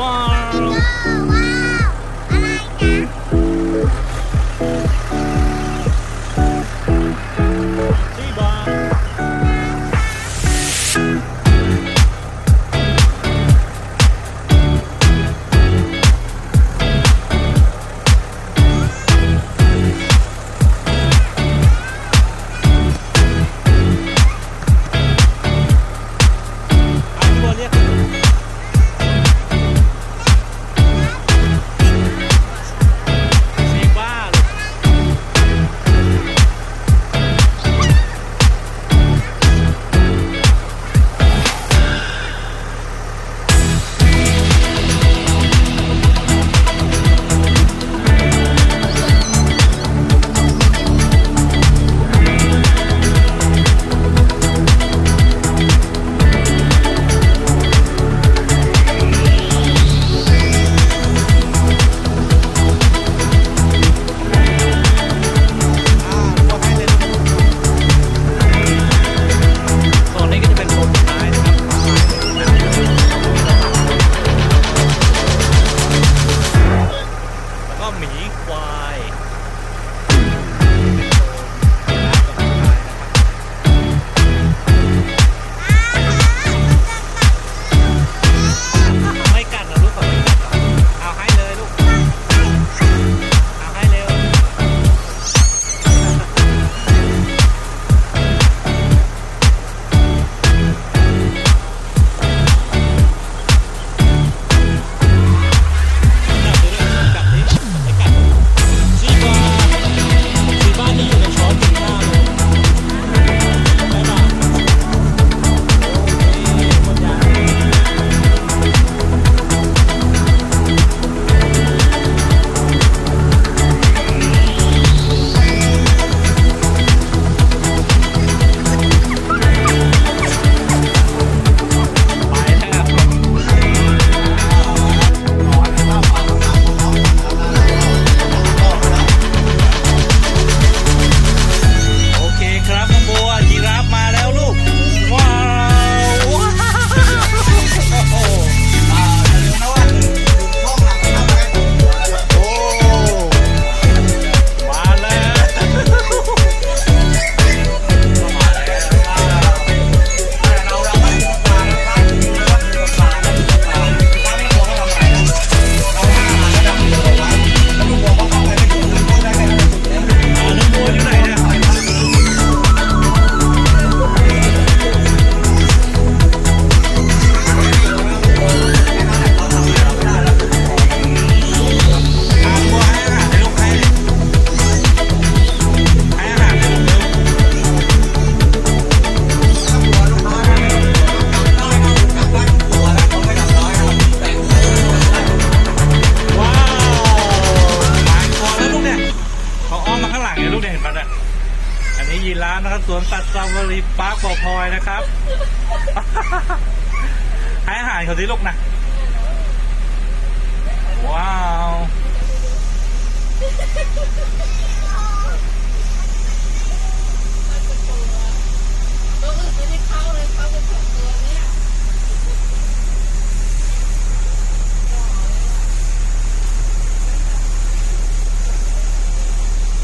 ว้ วนสัตว์ซาฟารีปาร์คบ่อพลอยนะครับ ให้อาหารเขาสิลูกนะ ว้าวอื่นไม่ได้เข้าเลยเข้าไปสองตัวเนี่ย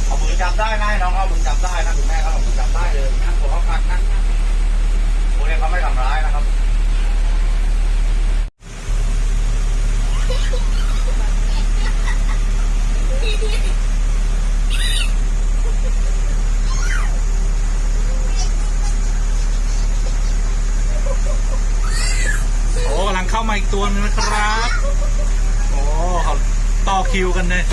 เอามือ จับได้นะน้องเอามือจับได้นะคุณแม่เขาเอามือจับได้เลยนะตัวเขากัดนะพวกนี้เขาไม่ทำร้ายนะครับโอ้กำลังเข้ามาอีกตัวนึงนะครับ โอ้เขาต่อคิวกันเลย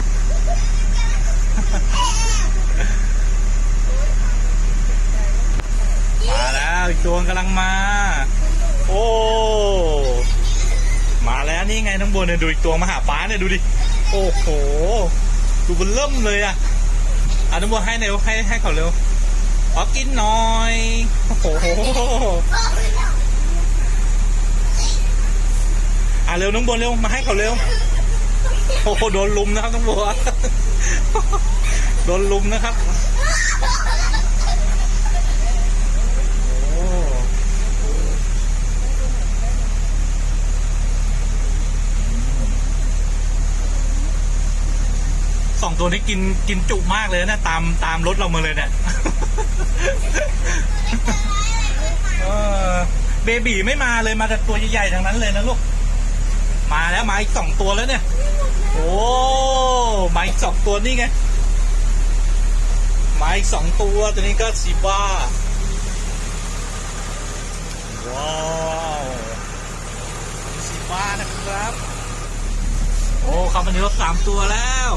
มาแล้ว อีกตัวกำลังมา โอ้ มาแล้วนี่ไงน้องบัวเนี่ยดูอีกตัวมาหาป้าเนี่ยดูดิ โอ้โห ดูมันเริ่มเลยอะอะน้องบัวให้เร็วให้ให้เขาเร็วขอกินหน่อย โอ้โหอะเร็วน้องบัวเร็วมาให้เขาเร็ว โอ้โหโดนลุมนะครับน้องบัว โดนลุมนะครับโอ้ องตัวนี้กินกินจุมากเลยนะตามตามรถเรามาเลยเนี่ยเบบีไม่มาเลยมาแต่ตัวใหญ่ๆทั้งนั้นเลยนะลูก มาแล้วมาอีกสองตัวแล้วเนี่ย โอ้มาอีกสองตัวนี่ไงมาอีกสองตัวตัวนี้ก็สีบ้าว้าวสีบ้านะครับ โอ้เขามาในรถสามตัวแล้ว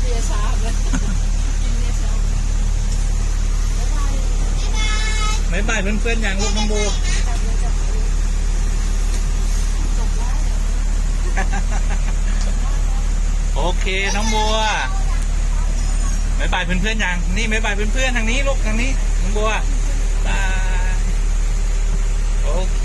เบียร์ชามเลยกินเบียร์ชาม ไม่บายเพื่อนๆอย่างลูกน้องโบโอเคน้องบัวบายบายเพื่อนๆยังนี่บายบายเพื่อนๆทางนี้ลูกทางนี้น้องบัวบายโอเค